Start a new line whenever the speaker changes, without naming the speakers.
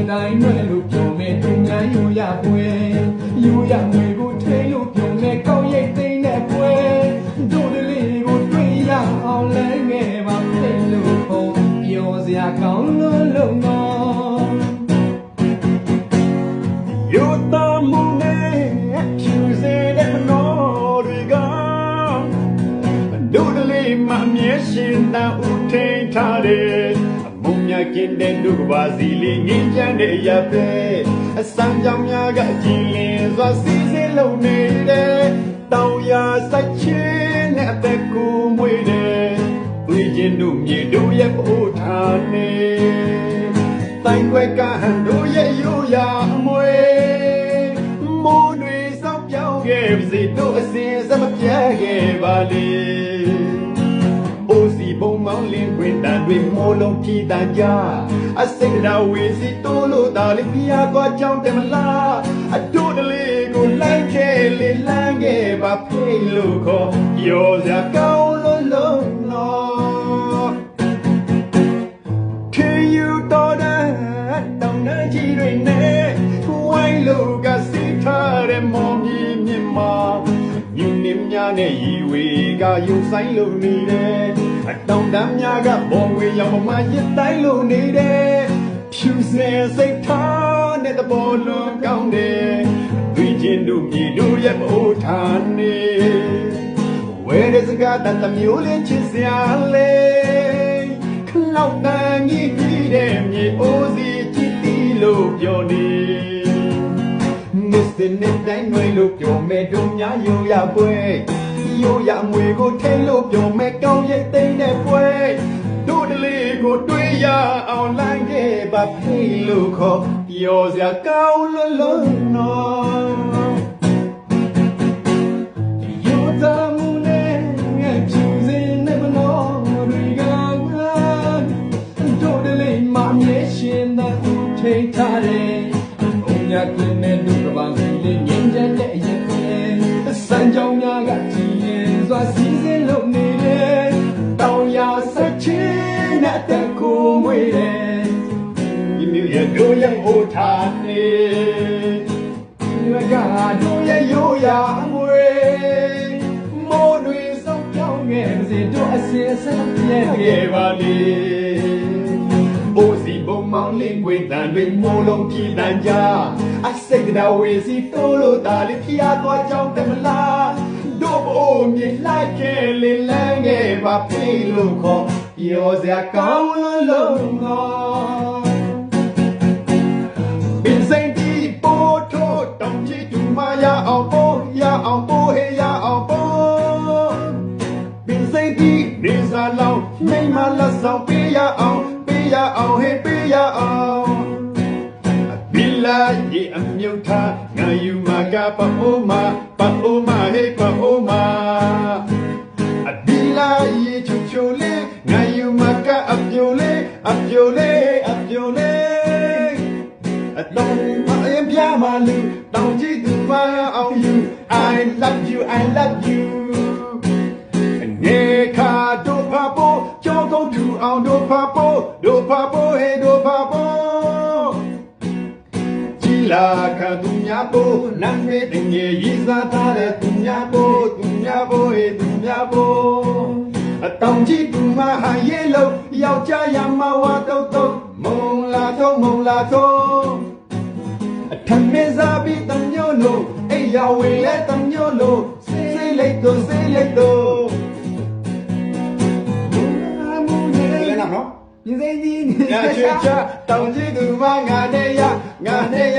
င်နေတိုင်းရွယ်လို့ပြောမယ်သူများယူရပွဲယူရငွေကိုထိလို့ပြောမယ်ကောင်းရိတ်သိမ်းတဲ့ပွဲတို့တလေးကိုတွေ့ရအောင်လဲငယ်ပါဖိတ်လို့ပုံပြောစရာကောင်းလို့လုံးတော့
ယူတော်မူနေဖြူစေတဲ့မနောတွေကဒုဒလေးမမြဲရှင်သာဦးထိန်ထားတယ်အမုံမြ ကင်းတဲ့ဒုကဘာစီလေးငင်းချမ်းတဲ့ရပဲအစံကြောင်များကအကြည်လင်စွာစီစဉ်လုံနေတယ်တောင်ရစိုက်ချင်းနဲ့အသက်ကိုမွေးတယ်တွေ့ချင်းတို့မြေတို့ရဲ့ပို့ထားနေတိုင်းွက်ကဟန်တို့ရဲ့ရိုးရာအမွေမိုးတွေစောက်ပြောင်းခဲ့ပါစေတို့အစဉ်စမပြတ်ခဲ့ပါလေ အိုစီဘုံမောင်းလင်းခွင်တန်တွေမိုးလုံးဖြီးတန်ကြအစိတ်တော်ဝေစီတိုးလို့တာလေးဖျားကွာကြောင်းတယ်မလားအတို့တလေးကိုလိုက်ခဲ့လေလမ်းခဲ့ပါဖေးလို့ခေါ်ပြောစရာကောင်းလို့လုံးတော့ထေယူတော်တဲ့တောင်တန်းကြီးတွေနဲ့ဝိုင်းလို့ကစီထားတဲ့မောင်ကြီးမြင်မာမြင်းနေများနဲ့ရီဝေကယူဆိုင်လို့နေတယ် အတောင်တန်းများကဘောင်ဝေရောက်မှရစ်တိုင်းလို့နေတယ်ဖြူစင်စိတ်ထားတဲ့တဘောလုံးကောင်းတယ်တွေ့ချင်းတို့မြေတို့ရဲ့မိုးထားနေဝဲတဲ့စကားတတ်တဲ့မျိုးလေးချစ်စရာလေးခလောက်တန်ကြီးပြီးတဲ့မြေအိုးစီကြည့်တီလို့ပြောနေမစ္စနေတိုင်းွယ်လို့ပြောမဲ့တို့များယူရပွဲ ယူရမွေကိုထိလို့ပြောမဲ့ကောင်းရိတ်သိမ့်တဲ့ပွဲတို့တလေးကိုတွေ့ရအောင်လိုင်းခဲ့ပါဖေးလို့ခေါ်ပြောစရာကောင်းလို့လို့နော်
ယူသားမှုနဲ့ငါဖြူစင်နေမလို့တွေကတို့တလေးမမြဲရှင်သာဦးထိန်ထားတယ်ဘုံညာကင်းတဲ့ဒုက္ခပါစီလေးငင်းချမ်းတဲ့အရင်ကစံကြောင်များကကြည်ရင် စွာစီစဉ်လို့နေတယ်တောင်ရဆက်ချင်းနဲ့အသက်ကိုမွေးတယ်
ဒီမျိုးရတို့ရဲ့ဟိုထားနေ
ရွက်ကတို့ရဲ့ရိုးရာအမွေမိုးတွေစောင်းပြောင်းငယ်စေတို့အစင်ဆက်ပြဲ
ခဲ့
ခဲ့
ပါလေအိုစီဘုံမောင်လင်းခွေတန်တွေမိုးလုံးဖြီးတန်ကြအစိတ်တော်ဝေစီတိုးလို့တာလေးဖျားသွားကြောင်းတယ်မလား တို့ဘိုးမြေလိုက်ခဲ့လေလန်းခဲ့ပါဖေးလို့ခေါ်ပြောစရာကောင်းလို့လုံးတော့ပင်စိန်တီပို့ထိုးတောင်ကြီးတူမရအောင်ပို့ရအောင်ပို့ဟေးရအောင်ပို့ပင်စိန်တီနေစားလောင်းမိမလက်ဆောင်ပေးရအောင်ပေးရအောင်ဟေးပေးရအောင်ဘီလာရေအမြုပ်ထားငါယူမကပအိုးမပအိုးမဟေးပအိုးမအ ချူချူလေးငါယူမကအပြိုလေးအပြိုလေးအပြိုလေးအတော်မအရင်ပြမလူတောင်ကြည့်သူမအောင် you I love you I love you နေခါတို့ဖာပိုးကြောကုန်းထူအောင်တို့ဖာပိုးတို့ဖာပိုးဟေးတို့ဖာပိုးကြည်လာခါသူများပိုးနမ်းမေးတင်ကြီးရည်စားထားတဲ့သူများပိုးသူများပိုးဟေးသူများပိုး အတောင်ကြည့်သူမဟာရဲလို့ယောက်ျားရမဝါတုတ်တုတ်မုံလာတော့မုံလာတော့အထမေစားပြီးတညို့လို့အိယာဝေလဲတညို့လို့စေးလိုက်တော့စေးလိုက်တော့
မှုနဲ့
လဲနော်
ပြင်စိကြီးနေ
ငါချွေချတောင်ကြီးသူမငါနဲ့ရငါနဲ့